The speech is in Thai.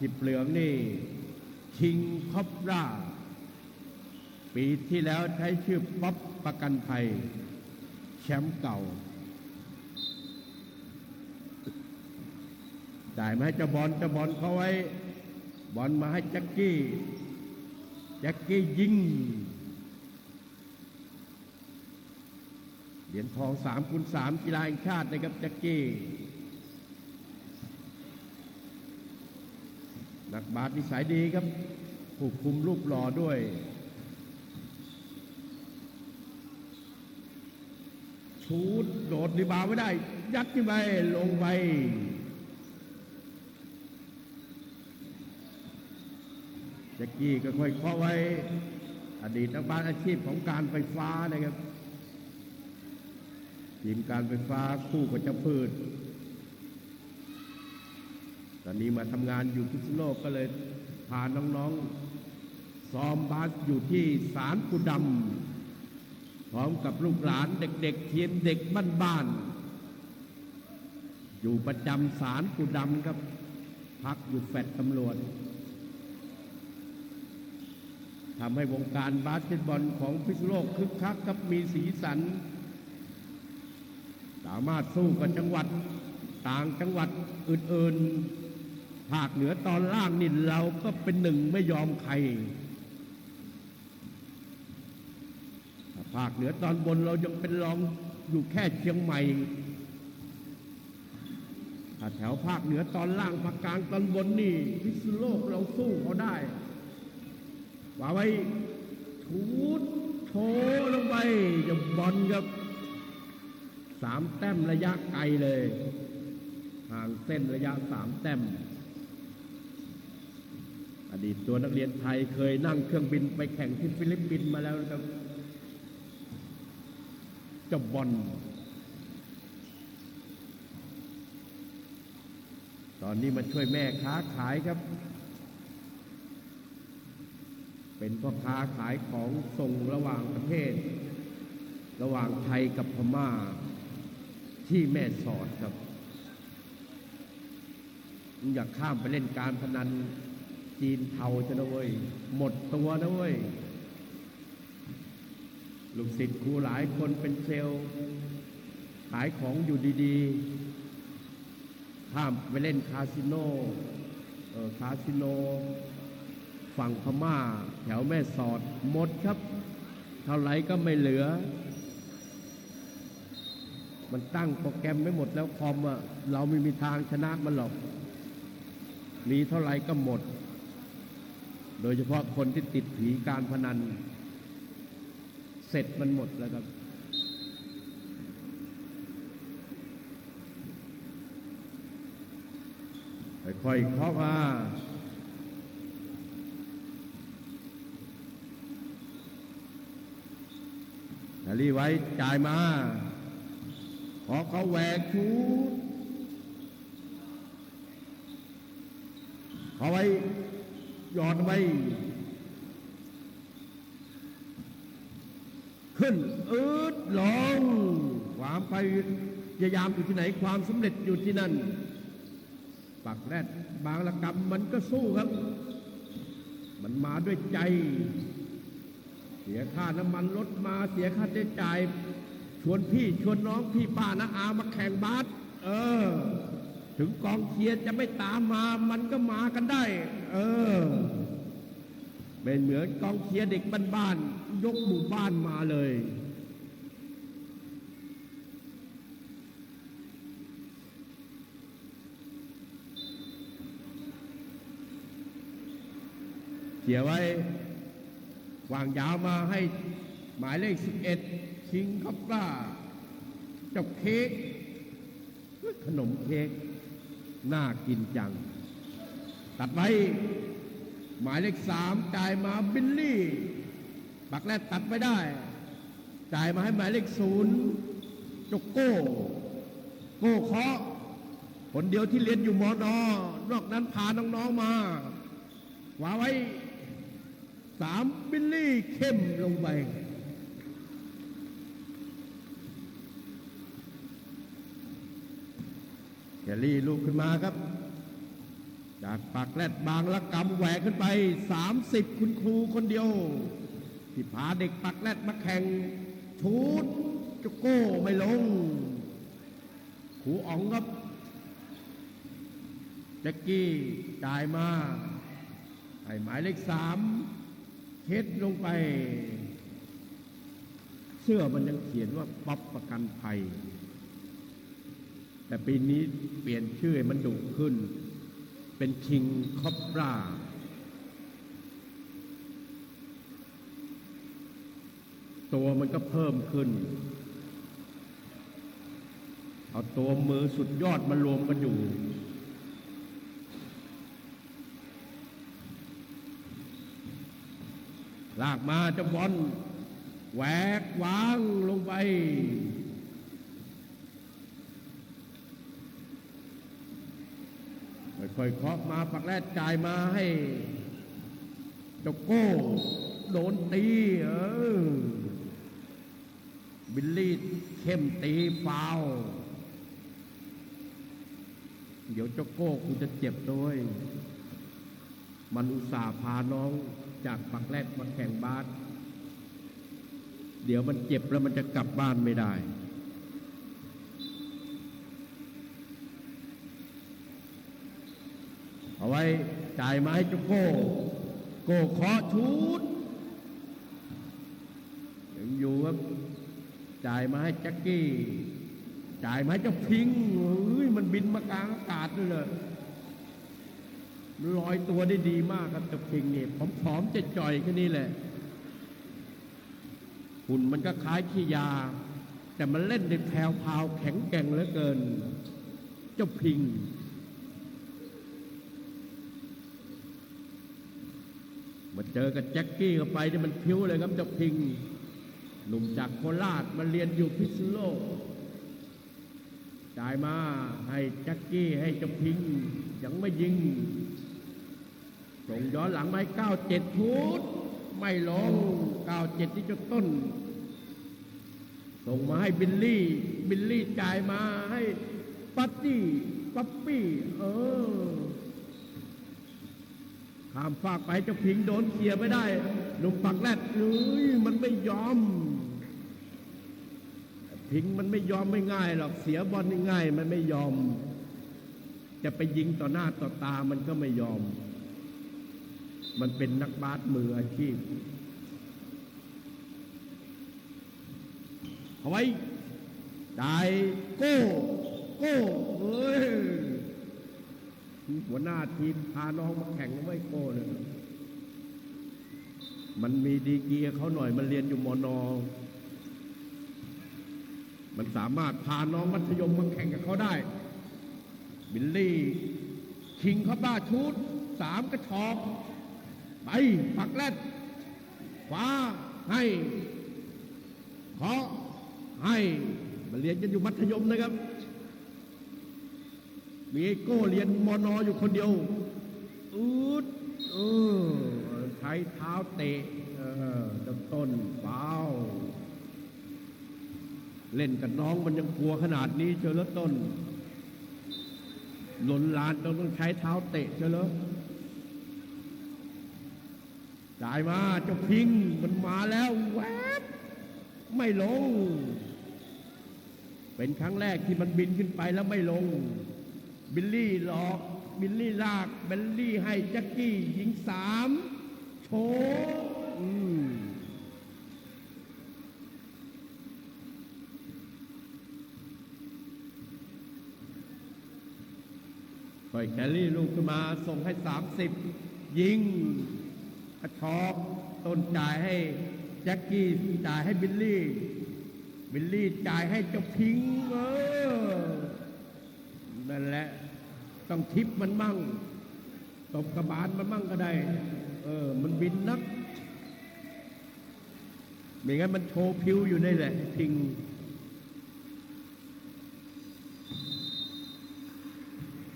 จิบเหลืองนี่คิงคอปราปีที่แล้วใช้ชื่อป๊อปประกันภัย แชมป์เก่าจ่ายมาให้เจ้าบอลเจ้าบอลเขาไว้ บอลมาให้แจ็คกี้แจ็คกี้ยิงเหรียญทองสามคูณสามกีฬาแห่งชาตินะครับแจ็คกี้ นักบาสนิสัยดีครับผู้คุมรูปหล่อด้วย ชูดโดดดีบาวไม่ได้ ยัดขึ้นไปลงไปแจ็กกี้ก็ค่อยเคาะไว้ อดีตนักบาสอาชีพของการไฟฟ้านะครับทีมการไฟฟ้าคู่กับเจ้าพืช ตอนนี้มาทำงานอยู่พิษณุโลกก็เลยพาน้องๆซ้อมบาสอยู่ที่ศาลกุดำพร้อมกับลูกหลานเด็กๆทีมเด็กบ้านๆอยู่ประจำศาลกุดำครับพักอยู่แฟดตำรวจทำให้วงการบาสเกตบอลของพิษณุโลกคึกคักครับมีสีสัน สามารถสู้กับจังหวัดต่างจังหวัดอื่นๆ ภาคเหนือตอนล่างนี่เราก็เป็นหนึ่งไม่ยอมใคร ภาคเหนือตอนบนเรายังเป็นรองอยู่แค่เชียงใหม่แถวภาคเหนือตอนล่างภาคกลางตอนบนนี่พิษณุโลกเราสู้เขาได้ว่าไว้ทูดโถลงไปจะบอลกับสามแต้มระยะไกลเลย ห่างเส้นระยะสามแต้ม อดีตตัวนักเรียนไทยเคยนั่งเครื่องบินไปแข่งที่ฟิลิปปินส์มาแล้วนะครับเจ้าบอลตอนนี้มาช่วยแม่ค้าขายครับ เป็นพ่อค้าขายของส่งระหว่างประเทศ ระหว่างไทยกับพม่าที่แม่สอดครับอยากข้ามไปเล่นการพนัน จีนเทาจะนะเว้ย หมดตัวนะเว้ย ลูกศิษย์ครูหลายคนเป็นเซลล์ขายของอยู่ดีๆ ข้ามไปเล่นคาสิโนเออคาสิโน ฝั่งพม่า แถวแม่สอดหมดครับ เท่าไหร่ก็ไม่เหลือ มันตั้งโปรแกรมไม่หมดแล้วคอมอะเราไม่มีทางชนะมันหรอก มีเท่าไหร่ก็หมด โดยเฉพาะคนที่ติดผีการพนัน เสร็จมันหมดแล้วครับ ค่อยๆเข้ามาแฮร์รี่ไว้จ่ายมาพอเขาแหวกชูดเอาไว้ หยอดไว้ ขึ้นอืดลงความพยายามอยู่ที่ไหนความสำเร็จอยู่ที่นั่นปักแรดบางละกรรมมันก็สู้ครับ มันมาด้วยใจ เสียค่าน้ำมันรถมาเสียค่าใช้จ่าย ชวนพี่ชวนน้องพี่ป้านะอามาแข่งบาสเออ ถึงกองเชียร์จะไม่ตามมา มันก็มากันได้ เออ เป็นเหมือนกองเชียร์เด็กบ้านๆยกหมู่บ้านมาเลย เขียไว้ วางยาวมาให้หมายเลข 11 ชิงคับก้าเจ้าเค้กขนมเค้ก น่ากินจัง ตัดไว้ หมายเลขสามจ่ายมาบิลลี่ ปักแรกตัดไม่ได้ จ่ายมาให้หมายเลขศูนย์จกโก้ โก้เคาะคนเดียวที่เรียนอยู่มอนอนอกนั้นพาน้องๆมาวาไว้สามบิลลี่เข้มลงไป แกลี่ลูกขึ้นมาครับ จากปากแรดบางละกำแหวกขึ้นไป 30 คุณครูคนเดียว ที่พาเด็กปากแรดมาแข่งชูดจุโก้ไม่ลงครูอ๋องครับแจ็กกี้จ่ายมาให้หมายเลขสามเฮ็ดลงไป เสื้อมันยังเขียนว่าป๊อปประกันภัย แต่ปีนี้เปลี่ยนชื่อมันดุขึ้น เป็นคิงคอปราตัวมันก็เพิ่มขึ้น เอาตัวมือสุดยอดมารวมกันอยู่ ลากมาจะบอลแหวกวางลงไป ค่อยเคาะมาปักแรกจ่ายมาให้เจ้าโก้ โดนตีเออบิลลี่เข้มตีฟาวเดี๋ยวเจ้าโก้คงจะเจ็บด้วย มันอุตส่าห์พาน้องจากปักแรกมาแข่งบาสเดี๋ยวมันเจ็บแล้วมันจะกลับบ้านไม่ได้ เอาไว้จ่ายมาให้จุโก้ โก้เคาะชุดยังอยู่ครับจ่ายมาให้แจ็คกี้ จ่ายมาให้เจ้าพิงเฮ้ยมันบินมากลางอากาศด้วยเลยลอยตัวได้ดีมากครับเจ้าพิงค์นี่ยผอมๆจะจ่อยแค่นี้แหละหุ่นมันก็คล้ายขี้ยา แต่มันเล่นในแพรวพาวแข็งแกร่งเหลือเกิน เจ้าพิง มาเจอกับแจ็คกี้เข้าไปที่มันพิ้วเลยครับเจ้าพิง หนุ่มจากโคราชมาเรียนอยู่พิษณุโลกจ่ายมาให้แจ็คกี้ให้เจ้าพิง ยังไม่ยิงส่งย้อนหลังมาให้เก้าเจ็ดทุดไม่ลงเก้าเจ็ดที่จ้าต้น ส่งมาให้บิลลี่ บิลลี่จ่ายมาให้ปัตตี้ปัปปี้เออ ข้ามฟากไปเจ้าพิงโดนเคียไม่ได้หนุ่มปักแรดเอ้ยมันไม่ยอมพิงมันไม่ยอมไม่ง่ายหรอกเสียบอลง่ายมันไม่ยอม จะไปยิงต่อหน้าต่อตามันก็ไม่ยอม มันเป็นนักบาสมืออาชีพเอาไว้ได้โก้ โก้เฮ้ย หัวหน้าทีมพาน้องมาแข่งไว้โก้เลยมันมีดีกรีกับเขาหน่อยมันเรียนอยู่มอนอมันสามารถพาน้องมัธยมมาแข่งกับเขาได้ บิลลี่ คิงเขาบ้าชุดสามกระชอกไปปักแรดขวาให้เคาะให้มันเรียนกันอยู่มัธยมนะครับ มีไอ้โก้เรียนมอนออยู่คนเดียวอืดเออใช้เท้าเตะเออต้นต้นเปล่าเล่นกับน้องมันยังกลัวขนาดนี้เชียวแล้วต้น หล่นลานต้องต้องใช้เท้าเตะเชียวแล้วจ่ายมาเจ้าพิงมันมาแล้วแวบไม่ลง เป็นครั้งแรกที่มันบินขึ้นไปแล้วไม่ลง บิลลี่หลอก บิลลี่ลาก บิลลี่ให้แจ็คกี้ยิงสามโชว์ปล่อยแคลรี่ลูกขึ้นมาส่งให้สามสิบยิงกระชอกต้นจ่ายให้แจ็คกี้จ่ายให้บิลลี่ บิลลี่จ่ายให้เจ้าพิงเออ นั่นแหละ ต้องทิปมันมั่งตบกระบาลมันมั่งก็ได้ เออ มันบินนักไม่งั้นมันโชว์พิวอยู่นี่แหละทิง